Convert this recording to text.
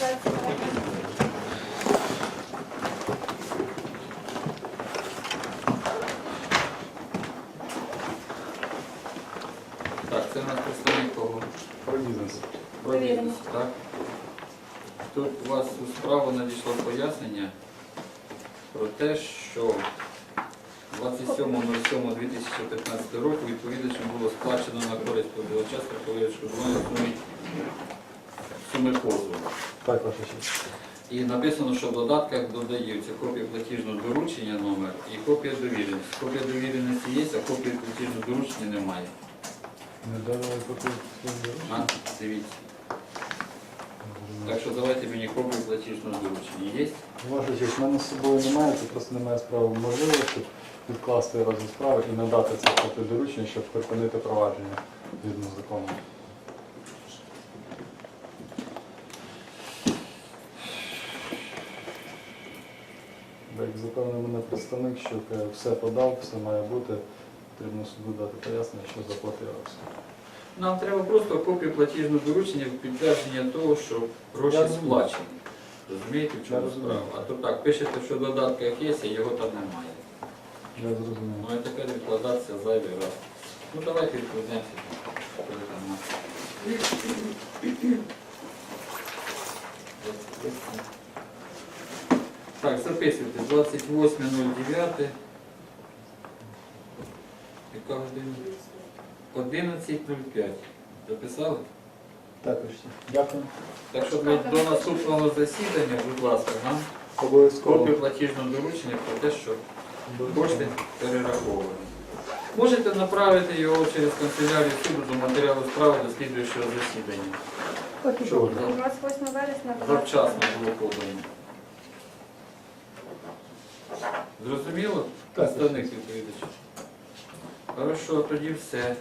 Так, це у представник кого? Про бізнес. Про бізнес, так? Тут у вас у справу надійшло пояснення про те, що 27.07.2015 року відповідачем було сплачено на користь позивача страхове відшкодування в сумі, суми позову. Так, ваша честь. І написано, що в додатках додаються копія платіжного доручення номер і копія довіреності. Копія довіреності є, а копії платіжного доручення немає. Не давали копію А, дивіться. Так що давайте мені копію платіжного доручення. Є? Ваша честь, в мене з собою немає, це просто немає справи можливості відкласти розгляд справи і надати це копію доручення, щоб припинити провадження згідно з Як запевнив мене представник, що все подав, все має бути, потрібно суду дати пояснення, що заплатили все. Нам треба просто копію платіжного доручення в підтвердження того, що гроші сплачені. Розумієте, в чому справа? А то так, пишете, що в додатках є, а його там немає. Я зрозумів. Ну і тепер відкладатися зайвий раз. Ну давайте відкладемося. у нас. Так, записуйте, 28.09. Яка година? 11.05. Записали? Також. Дякую. Так що до, до наступного засідання, будь ласка, нам Обов'язково. копію платіжного доручення про те, що кошти перераховані. Можете направити його через канцелярію суду до матеріалу справи до слідуючого засідання. Добре. 28 вересня. завчасно було подано. Зрозуміло? Так. Представник відповідача. Хорошо, тоді все.